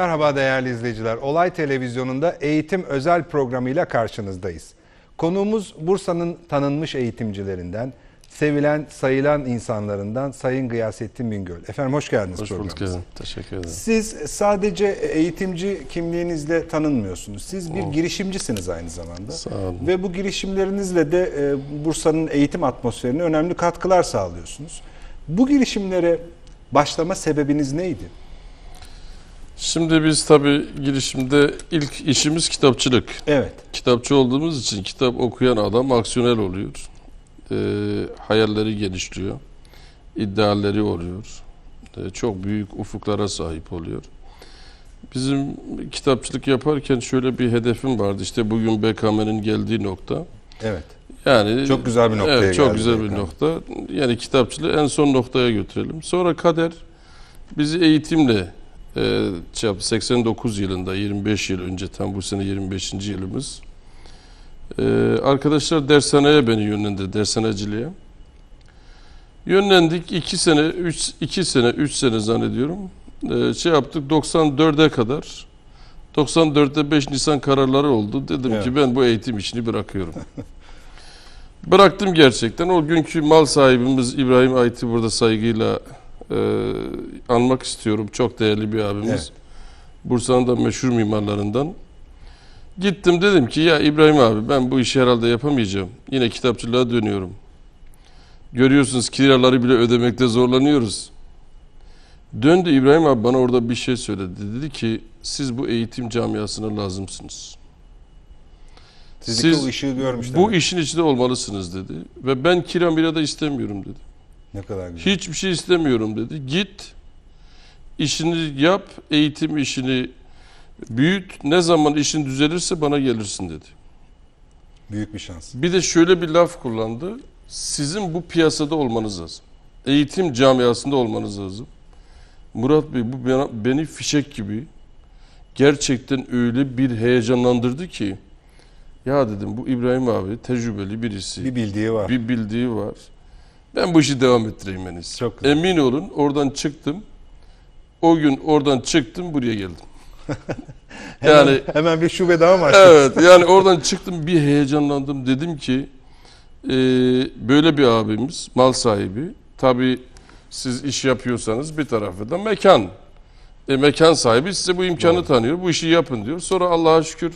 Merhaba değerli izleyiciler. Olay Televizyonu'nda eğitim özel programıyla karşınızdayız. Konuğumuz Bursa'nın tanınmış eğitimcilerinden, sevilen, sayılan insanlarından Sayın Gıyasettin Bingöl. Efendim hoş geldiniz Hoş bulduk efendim. Teşekkür ederim. Siz sadece eğitimci kimliğinizle tanınmıyorsunuz. Siz bir girişimcisiniz aynı zamanda. Sağ olun. Ve bu girişimlerinizle de e, Bursa'nın eğitim atmosferine önemli katkılar sağlıyorsunuz. Bu girişimlere başlama sebebiniz neydi? Şimdi biz tabii girişimde ilk işimiz kitapçılık. Evet. Kitapçı olduğumuz için kitap okuyan adam aksiyonel oluyor. Ee, hayalleri geliştiriyor. İdealleri oluyor. Ee, çok büyük ufuklara sahip oluyor. Bizim kitapçılık yaparken şöyle bir hedefim vardı. İşte bugün BKM'nin geldiği nokta. Evet. Yani Çok güzel bir noktaya Evet, çok geldi güzel bir nokta. Yani kitapçılığı en son noktaya götürelim. Sonra kader bizi eğitimle e. 89 yılında 25 yıl önce tam bu sene 25. yılımız. E, arkadaşlar dershaneye beni yönlendirdi dershaneciliğe. Yönlendik 2 sene 3 2 sene 3 sene zannediyorum. E, şey yaptık 94'e kadar 94'te 5 Nisan kararları oldu. Dedim Evet. ki ben bu eğitim işini bırakıyorum. Bıraktım gerçekten. O günkü mal sahibimiz İbrahim Ayt'i burada saygıyla e, anmak istiyorum. Çok değerli bir abimiz. Evet. Bursa'nın da meşhur mimarlarından. Gittim dedim ki ya İbrahim abi ben bu işi herhalde yapamayacağım. Yine kitapçılığa dönüyorum. Görüyorsunuz kiraları bile ödemekte zorlanıyoruz. Döndü İbrahim abi bana orada bir şey söyledi. Dedi ki siz bu eğitim camiasına lazımsınız. Sizdeki Siz o ışığı görmüşler. Bu işin içinde olmalısınız dedi. Ve ben kira mira da istemiyorum dedi. Ne kadar güzel. Hiçbir şey istemiyorum dedi. Git, işini yap, eğitim işini büyüt. Ne zaman işin düzelirse bana gelirsin dedi. Büyük bir şans. Bir de şöyle bir laf kullandı. Sizin bu piyasada olmanız lazım. Eğitim camiasında olmanız lazım. Murat Bey bu bana, beni fişek gibi gerçekten öyle bir heyecanlandırdı ki ya dedim bu İbrahim abi tecrübeli birisi. Bir bildiği var. bir bildiği var. Ben bu işi devam ettireyim en iyisi. Çok güzel. Emin olun oradan çıktım. O gün oradan çıktım buraya geldim. Hemen, yani hemen bir şube daha mı evet yani oradan çıktım bir heyecanlandım. Dedim ki e, böyle bir abimiz mal sahibi. Tabii siz iş yapıyorsanız bir tarafı da mekan. E, mekan sahibi size bu imkanı Doğru. tanıyor. Bu işi yapın diyor. Sonra Allah'a şükür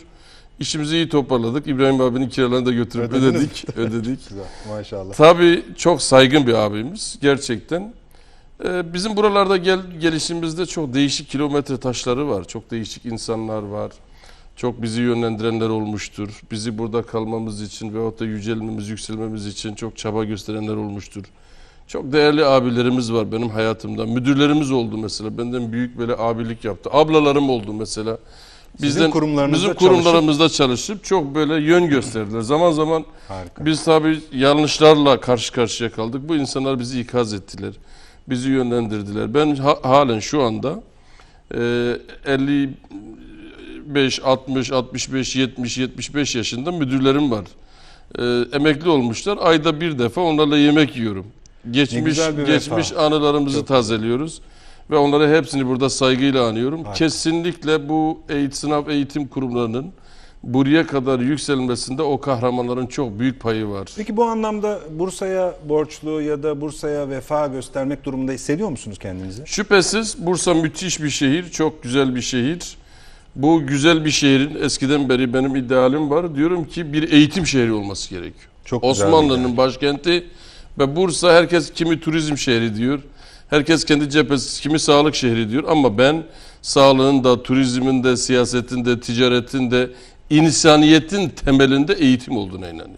işimizi iyi toparladık. İbrahim abinin kiralarını da götürüp Ödediniz ödedik. ödedik. Güzel. Maşallah. Tabii çok saygın bir abimiz gerçekten. Ee, bizim buralarda gel, gelişimizde çok değişik kilometre taşları var. Çok değişik insanlar var. Çok bizi yönlendirenler olmuştur. Bizi burada kalmamız için veyahut da yücelmemiz, yükselmemiz için çok çaba gösterenler olmuştur. Çok değerli abilerimiz var benim hayatımda. Müdürlerimiz oldu mesela. Benden büyük böyle abilik yaptı. Ablalarım oldu mesela. Sizin kurumlarınızda bizim çalışıp- kurumlarımızda çalışıp çok böyle yön gösterdiler. Zaman zaman Harika. biz tabii yanlışlarla karşı karşıya kaldık. Bu insanlar bizi ikaz ettiler. Bizi yönlendirdiler. Ben ha- halen şu anda e, 55, 60, 65, 70, 75 yaşında müdürlerim var. E, emekli olmuşlar. Ayda bir defa onlarla yemek yiyorum. Geçmiş güzel geçmiş vefa. anılarımızı Çok tazeliyoruz. Ve onları hepsini burada saygıyla anıyorum. Harika. Kesinlikle bu eğitim, sınav eğitim kurumlarının buraya kadar yükselmesinde o kahramanların çok büyük payı var. Peki bu anlamda Bursa'ya borçlu ya da Bursa'ya vefa göstermek durumunda hissediyor musunuz kendinizi? Şüphesiz Bursa müthiş bir şehir, çok güzel bir şehir. Bu güzel bir şehrin eskiden beri benim idealim var. Diyorum ki bir eğitim şehri olması gerekiyor. Çok Osmanlı'nın başkenti ve Bursa herkes kimi turizm şehri diyor. Herkes kendi cephesi, kimi sağlık şehri diyor ama ben sağlığın da, turizmin de, siyasetin de, ticaretin de, insaniyetin temelinde eğitim olduğuna inanıyorum.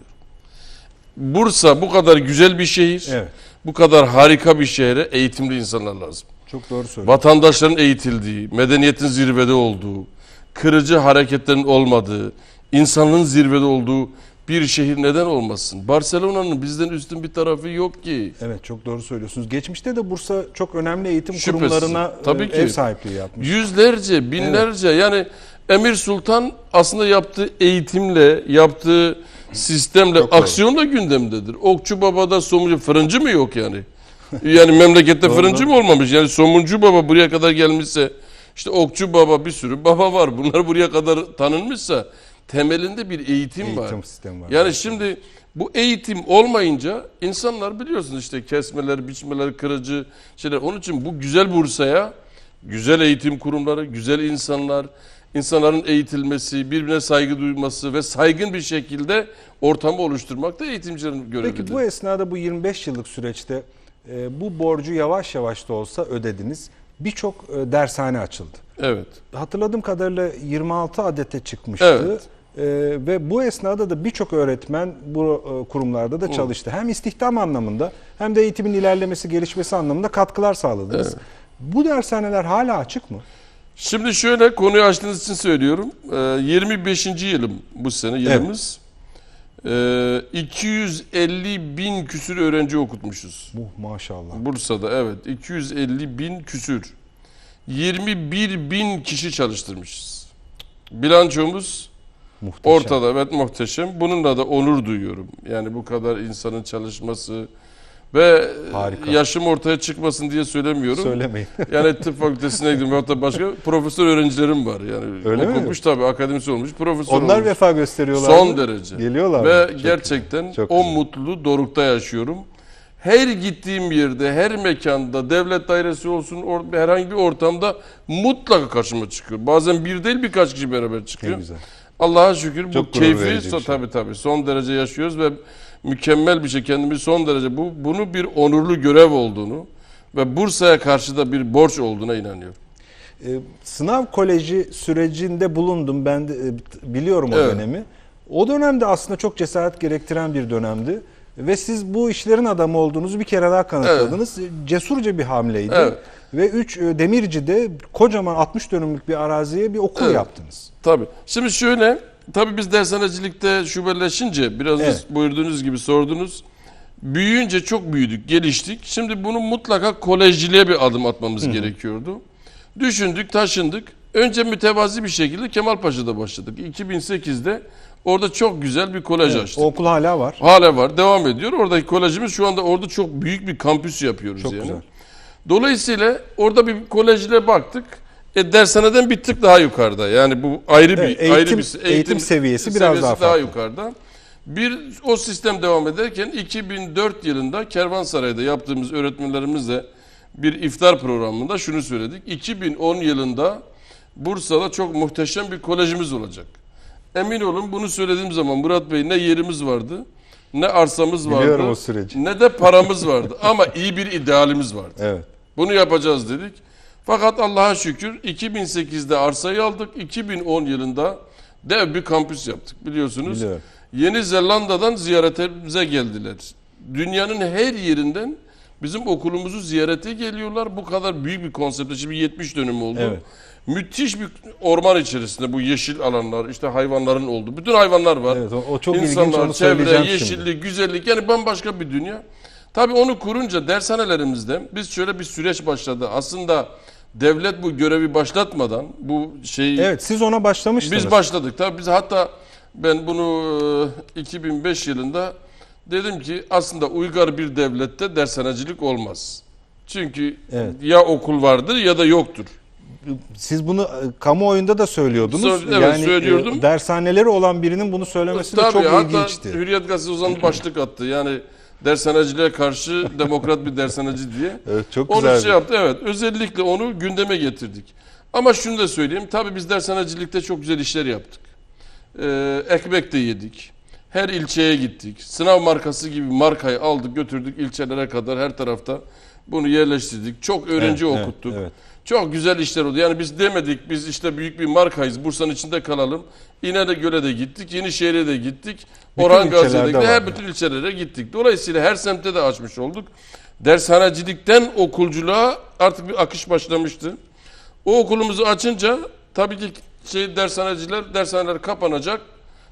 Bursa bu kadar güzel bir şehir, Evet. bu kadar harika bir şehre eğitimli insanlar lazım. Çok doğru söylüyorsunuz. Vatandaşların eğitildiği, medeniyetin zirvede olduğu, kırıcı hareketlerin olmadığı, insanlığın zirvede olduğu bir şehir neden olmasın? Barcelona'nın bizden üstün bir tarafı yok ki. Evet çok doğru söylüyorsunuz. Geçmişte de Bursa çok önemli eğitim Şüphesiz. kurumlarına Tabii e, ki. ev sahipliği yapmış. Yüzlerce, binlerce yani Emir Sultan aslında yaptığı eğitimle, yaptığı sistemle, Çok doğru. aksiyonla gündemdedir. Okçu Baba'da somuncu fırıncı mı yok yani? Yani memlekette fırıncı mı olmamış? Yani somuncu baba buraya kadar gelmişse İşte Okçu Baba bir sürü baba var. Bunlar buraya kadar tanınmışsa temelinde bir eğitim, var. Eğitim sistemi var. Yani şimdi bu eğitim olmayınca insanlar biliyorsunuz işte kesmeler, biçmeler, kırıcı şeyler. Onun için bu güzel Bursa'ya güzel eğitim kurumları, güzel insanlar, insanların eğitilmesi, birbirine saygı duyması ve saygın bir şekilde ortamı oluşturmak da eğitimcilerin görevidir. Peki bu esnada bu 25 yıllık süreçte e, bu borcu yavaş yavaş da olsa ödediniz. Birçok e, dershane açıldı. Evet. Hatırladığım kadarıyla 26 adete çıkmıştı. Evet. E, ve bu esnada da birçok öğretmen bu e, kurumlarda da çalıştı. Hem istihdam anlamında hem de eğitimin ilerlemesi, gelişmesi anlamında katkılar sağladınız. Bu dershaneler hala açık mı? Şimdi şöyle konuyu açtığınız için söylüyorum. Ee, 25. yılım bu sene yılımız. Ee, 250 bin küsür öğrenci okutmuşuz. Bu maşallah. Bursa'da evet 250 bin küsür. 21 bin kişi çalıştırmışız. Bilançomuz Muhteşem. ortada evet muhteşem. Bununla da onur duyuyorum. Yani bu kadar insanın çalışması ve Harika. yaşım ortaya çıkmasın diye söylemiyorum. Söylemeyin. Yani tıp fakültesine gidiyorum veyahut da başka profesör öğrencilerim var. Yani Öyle mi? okumuş tabii akademisi olmuş, profesör Onlar olmuş. vefa gösteriyorlar. Son mı? derece. Geliyorlar Ve mı? Gerçekten Çok o güzel. mutluluğu dorukta yaşıyorum. Her gittiğim yerde, her mekanda, devlet dairesi olsun, or- herhangi bir ortamda mutlaka karşıma çıkıyor. Bazen bir değil birkaç kişi beraber Ne çıkıyor. güzel. Allah'a şükür bu Çok gurur keyfi şey. tabii tabii son derece yaşıyoruz ve mükemmel bir şey kendimiz son derece bu bunu bir onurlu görev olduğunu ve Bursa'ya karşı da bir borç olduğuna inanıyorum. Ee, sınav koleji sürecinde bulundum. Ben de e, biliyorum o Evet. dönemi. O dönemde aslında çok cesaret gerektiren bir dönemdi. Ve siz bu işlerin adamı olduğunuzu bir kere daha kanıtladınız. Cesurca bir hamleydi. Evet. Ve 3 Demirci'de kocaman 60 dönümlük bir araziye bir okul Evet. yaptınız. Tabii. Şimdi şöyle, tabii biz dershanecilikte şubeleşince biraz Evet. buyurduğunuz gibi sordunuz. Büyüyünce çok büyüdük, geliştik. Şimdi bunu mutlaka kolejciliğe bir adım atmamız gerekiyordu. Düşündük, taşındık. Önce mütevazi bir şekilde Kemalpaşa'da başladık. 2008'de orada çok güzel bir kolej açtık. O okul hala var. Hala var, devam ediyor. Oradaki kolejimiz şu anda orada çok büyük bir kampüs yapıyoruz Çok yani. güzel. Dolayısıyla orada bir kolejle baktık. E, dershaneden bir tık daha yukarıda. Yani bu ayrı bir Evet, eğitim- ayrı bir eğitim seviyesi biraz daha farklı. yukarıda. Bir o sistem devam ederken 2004 yılında Kervansaray'da yaptığımız öğretmenlerimizle bir iftar programında şunu söyledik. 2010 yılında Bursa'da çok muhteşem bir kolejimiz olacak. Emin olun bunu söylediğim zaman Murat Bey ne yerimiz vardı, ne arsamız vardı, Biliyorum o süreci. ne de paramız vardı. Ama iyi bir idealimiz vardı. Evet. Bunu yapacağız dedik. Fakat Allah'a şükür 2008'de arsayı aldık. 2010 yılında dev bir kampüs yaptık biliyorsunuz. Biliyorum. Yeni Zelanda'dan ziyaretimize geldiler. Dünyanın her yerinden bizim okulumuzu ziyarete geliyorlar. Bu kadar büyük bir konsepte şimdi 70 dönüm oldu. Evet. Müthiş bir orman içerisinde bu yeşil alanlar, işte hayvanların olduğu. Bütün hayvanlar var. Evet, o- o çok ilginç, İnsanlar, onu çevre, söyleyeceğim şimdi. yeşillik, güzellik yani bambaşka bir dünya. Tabii onu kurunca dershanelerimizde biz şöyle bir süreç başladı. Aslında devlet bu görevi başlatmadan bu şeyi Evet siz ona başlamıştınız. biz başladık. Tabii biz hatta ben bunu e, 2005 yılında dedim ki aslında uygar bir devlette dershanecilik olmaz. Çünkü Evet. ya okul vardır ya da yoktur. Siz bunu e, kamuoyunda da söylüyordunuz. Sö- evet, söylüyordum. e, dershaneleri olan birinin bunu söylemesi de Tabii çok hatta ilginçti. Hürriyet Gazetesi zaman başlık attı. Yani dershaneciliğe karşı demokrat bir dershaneci diye. Evet, çok Onu güzel. şey yaptı evet. Özellikle onu gündeme getirdik. Ama şunu da söyleyeyim. Tabii biz dershanecilikte çok güzel işler yaptık. Ee, ekmek de yedik. Her ilçeye gittik. Sınav markası gibi markayı aldık götürdük ilçelere kadar her tarafta. Bunu yerleştirdik. Çok öğrenci Evet, evet, okuttuk. evet. Çok güzel işler oldu. Yani biz demedik biz işte büyük bir markayız. Bursa'nın içinde kalalım. İnegöl'e de gittik. Yenişehir'e de gittik. Bütün Orhan Gazi'ye de Her bütün ilçelere gittik. Dolayısıyla her semtte de açmış olduk. Dershanecilikten okulculuğa artık bir akış başlamıştı. O okulumuzu açınca tabii ki şey dershaneciler, dershaneler kapanacak.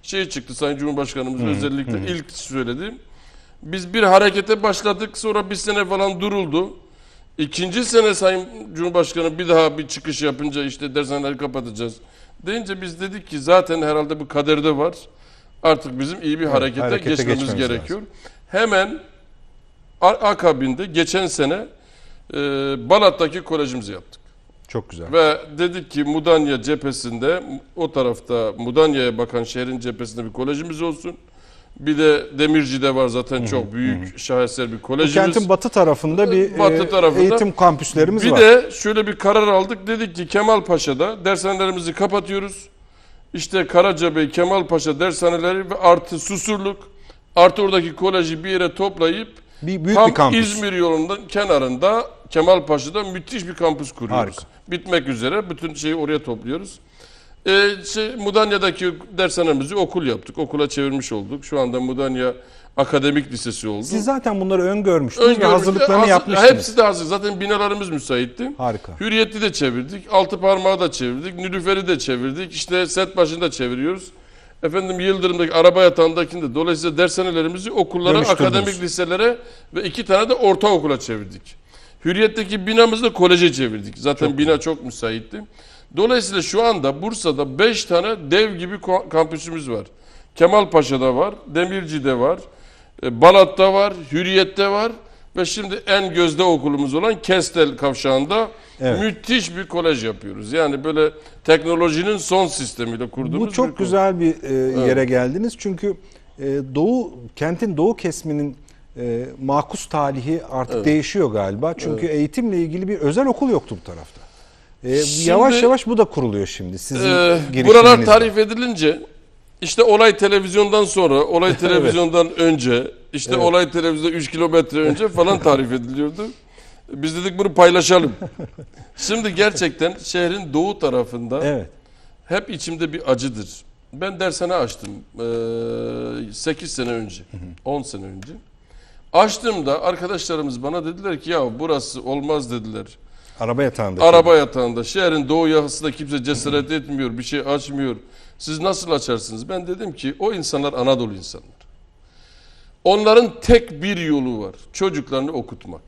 Şey çıktı Sayın Cumhurbaşkanımız özellikle ilk söyledi. Biz bir harekete başladık. Sonra bir sene falan duruldu. İkinci sene Sayın Cumhurbaşkanı bir daha bir çıkış yapınca işte dershaneleri kapatacağız. Deyince biz dedik ki zaten herhalde bu kaderde var. Artık bizim iyi bir harekete, harekete geçmemiz geçmemiz gerekiyor. Hemen a- akabinde geçen sene e, Balat'taki kolejimizi yaptık. Çok güzel. Ve dedik ki Mudanya cephesinde o tarafta Mudanya'ya bakan şehrin cephesinde bir kolejimiz olsun. Bir de Demirci'de var zaten çok büyük şaheser bir kolejimiz. kentin batı tarafında bir Batı e, tarafında. eğitim kampüslerimiz bir var. de şöyle bir karar aldık. Dedik ki Kemalpaşa'da dershanelerimizi kapatıyoruz. İşte Karacabey, Kemalpaşa dershaneleri ve artı Susurluk artı oradaki koleji bir yere toplayıp bir büyük Tam bir kampüs. İzmir yolunun kenarında Kemalpaşa'da müthiş bir kampüs kuruyoruz. Harika. Bitmek üzere bütün şeyi oraya topluyoruz. Ee, şey, Mudanya'daki dershanemizi okul yaptık. Okula çevirmiş olduk. Şu anda Mudanya Akademik Lisesi oldu. Siz zaten bunları öngörmüştünüz ve Öngörmüş- hazırlıklarını hazır- yapmıştınız. Hepsi de hazır. Zaten binalarımız müsaitti. Harika. Hürriyet'i de çevirdik. Altı parmağı da çevirdik. Nilüfer'i de çevirdik. İşte set başında çeviriyoruz. Efendim Yıldırım'daki araba yatağındakini de dolayısıyla dershanelerimizi okullara, akademik liselere ve iki tane de ortaokula çevirdik. Hürriyet'teki binamızı da koleje çevirdik. Zaten bina çok müsaitti. Dolayısıyla şu anda Bursa'da 5 tane dev gibi kampüsümüz var. Kemalpaşa'da var, Demirci'de var, e, Balat'ta var, Hürriyet'te var ve şimdi en gözde okulumuz olan Kestel Kavşağı'nda Evet. müthiş bir kolej yapıyoruz. Yani böyle teknolojinin son sistemiyle kurduğumuz Bu bir çok kolej. güzel bir e, yere geldiniz çünkü e, doğu kentin doğu kesiminin e, makus talihi artık değişiyor galiba. Çünkü eğitimle ilgili bir özel okul yoktu bu tarafta. E, Şimdi- yavaş yavaş bu da kuruluyor şimdi. Sizin Ee, girişiminizle. buralar tarif edilince işte olay televizyondan sonra, olay televizyondan önce, işte Evet. olay televizyonda 3 kilometre önce falan tarif ediliyordu. Biz dedik bunu paylaşalım. Şimdi gerçekten şehrin doğu tarafında Evet. hep içimde bir acıdır. Ben dershane açtım 8 sene önce, 10 sene önce. Açtığımda arkadaşlarımız bana dediler ki ya burası olmaz dediler. Araba yatağında. Araba yatağında şehrin doğu yakasında kimse cesaret etmiyor, bir şey açmıyor. Siz nasıl açarsınız? Ben dedim ki o insanlar Anadolu insanlar. Onların tek bir yolu var. Çocuklarını okutmak.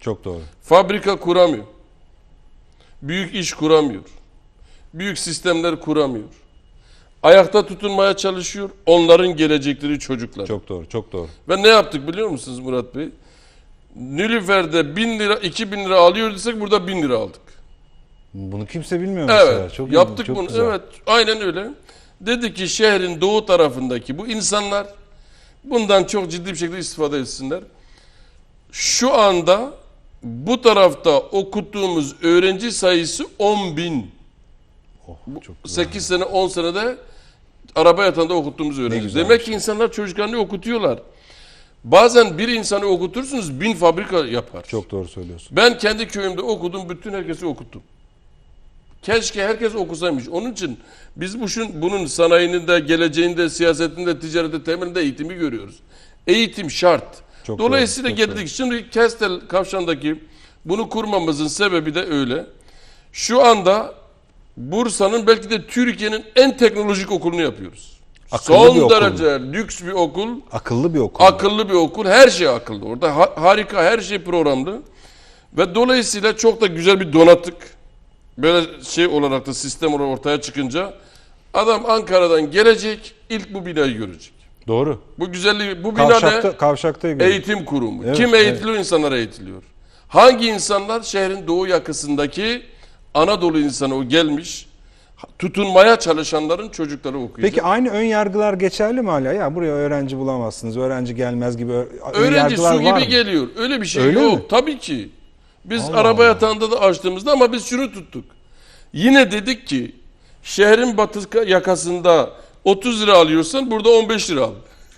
Çok doğru. Fabrika kuramıyor. Büyük iş kuramıyor. Büyük sistemler kuramıyor. Ayakta tutunmaya çalışıyor. Onların gelecekleri çocuklar. Çok doğru. Çok doğru. Ve ne yaptık biliyor musunuz Murat Bey? Nilüfer'de 1000 lira, 2000 lira alıyor desek burada 1000 lira aldık. Bunu kimse bilmiyor mesela. Evet. Çok yaptık ilginç, çok bunu. güzel. Evet. Aynen öyle. Dedi ki şehrin doğu tarafındaki bu insanlar bundan çok ciddi bir şekilde istifade etsinler. Şu anda bu tarafta okuttuğumuz öğrenci sayısı 10 bin. Oh, çok güzel. 8 sene 10 senede araba yatağında okuttuğumuz öğrenci. güzel Demek ki insanlar çocuklarını okutuyorlar. Bazen bir insanı okutursunuz bin fabrika yapar. Çok doğru söylüyorsun. Ben kendi köyümde okudum, bütün herkesi okuttum. Keşke herkes okusaymış. Onun için biz bu şun, bunun sanayinin de, geleceğinde, siyasetinde, ticarette, temelinde eğitimi görüyoruz. Eğitim şart. Çok Dolayısıyla doğru, geldik. Şimdi Kestel Kavşağı'ndaki bunu kurmamızın sebebi de öyle. Şu anda Bursa'nın belki de Türkiye'nin en teknolojik okulunu yapıyoruz. Akıllı bir Son okul derece lüks bir okul. Akıllı bir okul. Akıllı bir okul. Her şey akıllı. Orada ha- harika her şey programlı. Ve dolayısıyla çok da güzel bir donattık. Böyle şey olarak da sistem olarak ortaya çıkınca adam Ankara'dan gelecek ilk bu binayı görecek. doğru. Bu güzelliği bu bina Kavşakta, ne? kavşakta. Eğitim kurumu. Evet, Kim eğitiliyor? İnsanlar eğitiliyor. Hangi insanlar? Şehrin doğu yakasındaki Anadolu insanı o gelmiş. Tutunmaya çalışanların çocukları okuyacak. Peki aynı ön yargılar geçerli mi hala? Ya buraya öğrenci bulamazsınız, öğrenci gelmez gibi Öğrenci su gibi mı? geliyor. Öyle bir şey Öyle yok. mi? Tabii ki. Biz Allah araba yatağında da açtığımızda ama biz şunu tuttuk. Yine dedik ki şehrin batı yakasında 30 lira alıyorsan burada 15 lira al.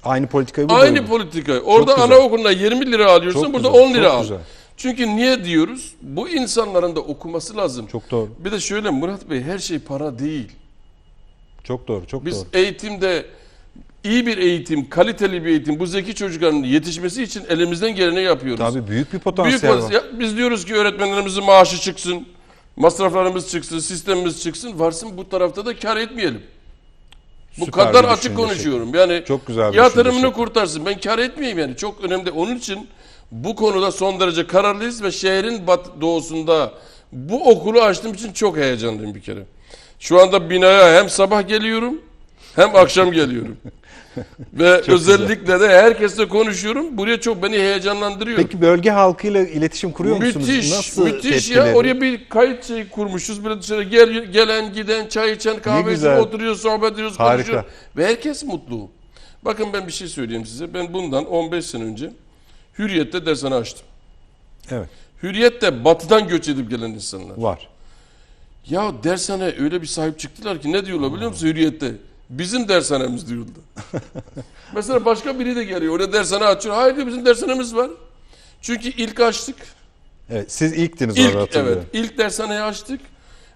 Aynı politikayı Aynı da- politika. Orada güzel. anaokulunda 20 lira alıyorsan Çok burada güzel, 10 lira al. güzel. Çünkü niye diyoruz? Bu insanların da okuması lazım. Çok doğru. Bir de şöyle Murat Bey her şey para değil. Çok doğru, çok Biz doğru. eğitimde iyi bir eğitim, kaliteli bir eğitim, bu zeki çocukların yetişmesi için elimizden geleni yapıyoruz. Tabii büyük bir Büyük potansiyel var. biz diyoruz ki öğretmenlerimizin maaşı çıksın, masraflarımız çıksın, sistemimiz çıksın. Varsın bu tarafta da kar etmeyelim. Bu Süper kadar bir açık konuşuyorum. Yani Çok güzel yatırımını kurtarsın. Ben kar etmeyeyim yani. Çok önemli. Onun için bu konuda son derece kararlıyız ve şehrin bat doğusunda bu okulu açtığım için çok heyecanlıyım bir kere. Şu anda binaya hem sabah geliyorum hem akşam geliyorum. Ve özellikle de herkesle konuşuyorum. Buraya çok beni heyecanlandırıyor. Peki bölge halkıyla iletişim kuruyor musunuz? müthiş, Nasıl müthiş ya. tepkileri? Oraya bir kayıt şey kurmuşuz. Böyle dışarı gel, gelen, giden, çay içen, kahve içen, güzel. oturuyoruz, sohbet ediyoruz, Harika. konuşuyoruz. Ve herkes mutlu. Bakın ben bir şey söyleyeyim size. Ben bundan 15 sene önce Hürriyet'te dershane açtım. Evet, Hürriyet'te batıdan göç edip gelen insanlar. var. Ya dershane öyle bir sahip çıktılar ki ne diyorlar biliyor musun Hürriyet'te? Bizim dershanemiz diyorlar. Mesela başka biri de geliyor. Orada dershane açıyor. Hayır diyor bizim dershanemiz var. Çünkü ilk açtık. Evet, siz ilktiniz İlk, orada evet, ilk dershaneyi açtık.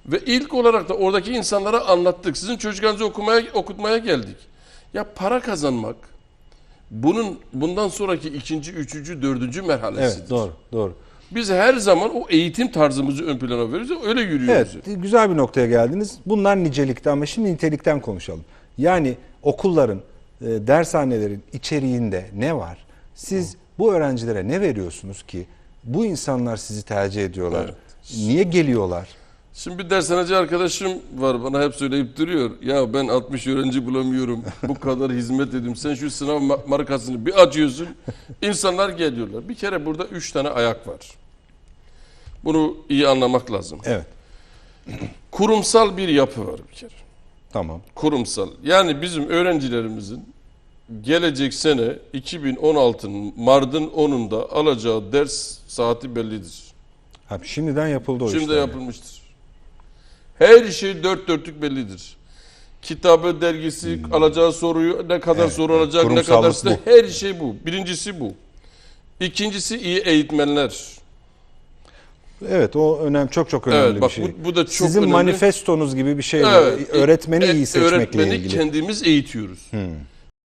Ve ilk olarak da oradaki insanlara anlattık. Sizin çocuklarınızı okumaya, okutmaya geldik. Ya para kazanmak bunun bundan sonraki ikinci, üçüncü, dördüncü merhalesidir. Evet, doğru, doğru. Biz her zaman o eğitim tarzımızı ön plana veriyoruz. ve Öyle yürüyoruz. Evet, güzel bir noktaya geldiniz. Bunlar nicelikte ama şimdi nitelikten konuşalım. Yani okulların, e, dershanelerin içeriğinde ne var? Siz bu öğrencilere ne veriyorsunuz ki bu insanlar sizi tercih ediyorlar? Evet. Niye geliyorlar? Şimdi bir dershaneci arkadaşım var bana hep söyleyip duruyor. Ya ben 60 öğrenci bulamıyorum. Bu kadar hizmet ediyorum. Sen şu sınav ma- markasını bir açıyorsun. insanlar geliyorlar. Bir kere burada 3 tane ayak var. Bunu iyi anlamak lazım. Evet, Kurumsal bir yapı var bir kere. tamam. Kurumsal. Yani bizim öğrencilerimizin gelecek sene 2016'nın Mart'ın 10'unda alacağı ders saati bellidir. Ha, şimdiden yapıldı o Şimdi işler. yapılmıştır. Her şey dört dörtlük bellidir. Kitabı, dergisi, alacağı soruyu, ne kadar Hmm. Evet, soru alacak, ne kadar işte her şey bu. Birincisi bu. İkincisi iyi eğitmenler. Evet, o önem çok çok önemli Evet, bak bir şey. bu, bu da çok Sizin önemli. manifestonuz gibi bir şey. Evet, öğretmeni e- iyi seçmekle öğretmeni ilgili. kendimiz eğitiyoruz.